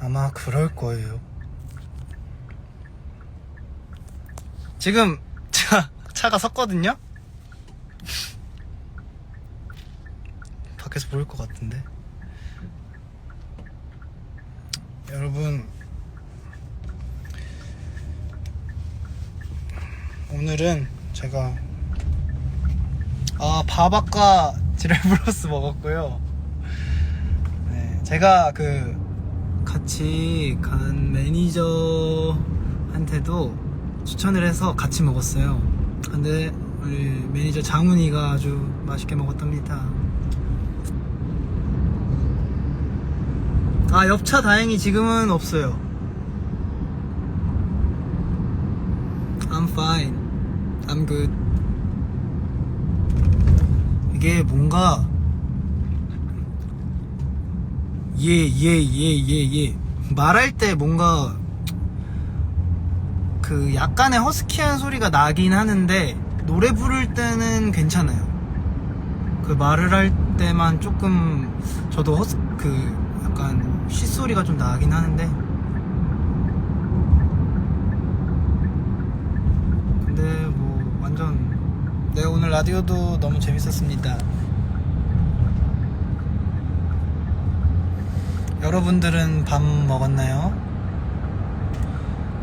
아마 그럴 거예요. 지금 차, 차가 섰거든요? 밖에서 보일 것 같은데. 여러분, 오늘은 제가 아, 밥 아까 지랄 브로스 먹었고요. 네, 제가 그 같이 간 매니저한테도 추천을 해서 같이 먹었어요. 근데 우리 매니저 장훈이가 아주 맛있게 먹었답니다. 아, 엽차 다행히 지금은 없어요. I'm fine. I'm good. 이게 뭔가 예, 예, 예, 예, 예. 말할 때 뭔가 그 약간의 허스키한 소리가 나긴 하는데 노래 부를 때는 괜찮아요. 그 말을 할 때만 조금 저도 허스 그 약간 쉿소리가 좀 나긴 하는데 근데 뭐 완전 네 오늘 라디오도 너무 재밌었습니다. 여러분들은 밥 먹었나요?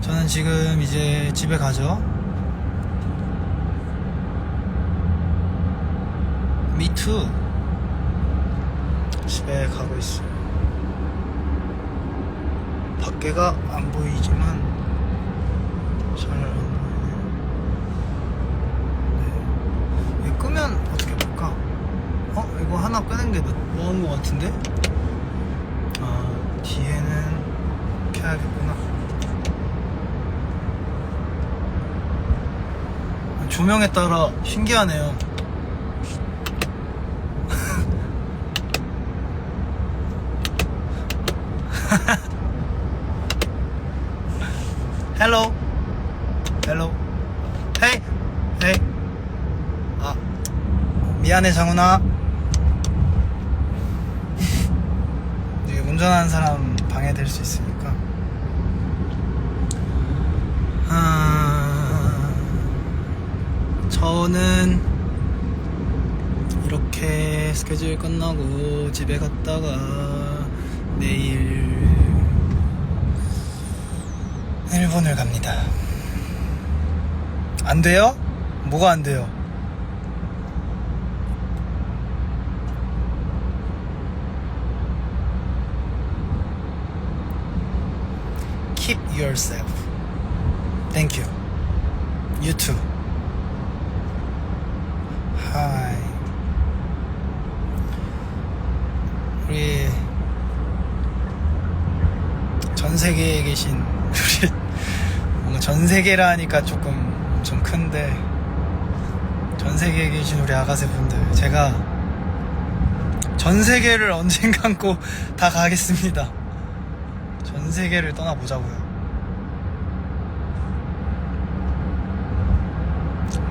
저는 지금 이제 집에 가죠. 미투 집에 가고 있어요. 밖에가 안 보이지만 잘 안 보이네요. 네. 끄면 어떻게 볼까? 어? 이거 하나 끄는 게 뭐한 것 같은데? 아, 뒤에는 켜야겠구나. 조명에 따라 신기하네요. 헤이. 헤이. 아. 미안해, 장훈아. 운전하는 사람 방해될 수 있으니까. 아, 저는 이렇게 스케줄 끝나고 집에 갔다가 내일 일본을 갑니다. 안 돼요? 뭐가 안 돼요? Keep yourself. Thank you. You too. Hi. 우리 전 세계에 계신 우리 뭔가 전 세계라 하니까 조금 좀 큰데 전 세계에 계신 우리 아가새 분들 제가 전 세계를 언젠간 꼭 다 가겠습니다. 전 세계를 떠나보자고요.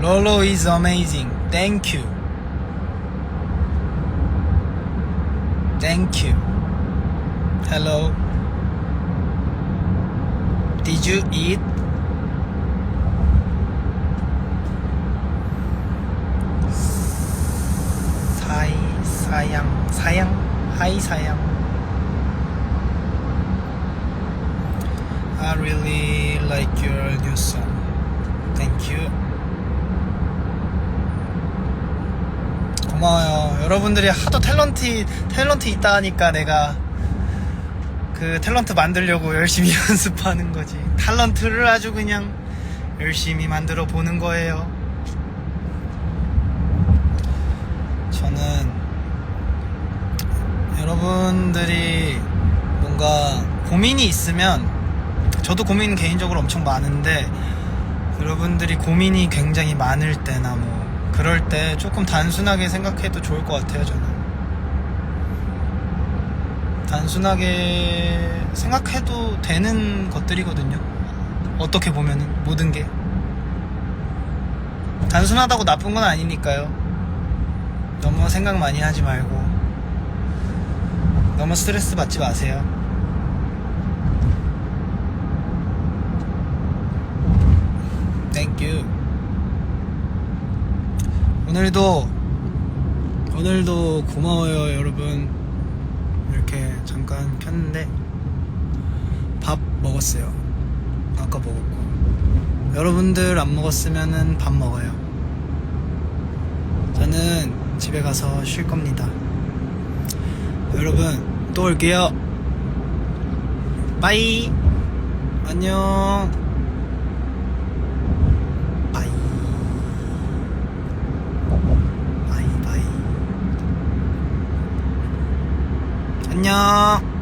Lolo is amazing. Thank you. Thank you. Hello. Did you eat? Sai Sayang Sayang. Hi Sayang. I really like your new song. Thank you. 고마워요. 여러분들이 하도 탤런트 탤런트 있다 하니까 내가 그 탤런트 만들려고 열심히 연습하는 거지. 탤런트를 아주 그냥 열심히 만들어 보는 거예요. 저는 여러분들이 뭔가 고민이 있으면 저도 고민 개인적으로 엄청 많은데 여러분들이 고민이 굉장히 많을 때나 뭐 그럴 때 조금 단순하게 생각해도 좋을 것 같아요, 저는. 단순하게 생각해도 되는 것들이거든요. 어떻게 보면은, 모든 게. 단순하다고 나쁜 건 아니니까요. 너무 생각 많이 하지 말고. 너무 스트레스 받지 마세요. Thank you. 오늘도 오늘도 고마워요 여러분. 이렇게 잠깐 켰는데 밥 먹었어요. 아까 먹었고. 여러분들 안 먹었으면은 밥 먹어요. 저는 집에 가서 쉴 겁니다. 여러분 또 올게요. 빠이! 안녕 바이 바이 바이 안녕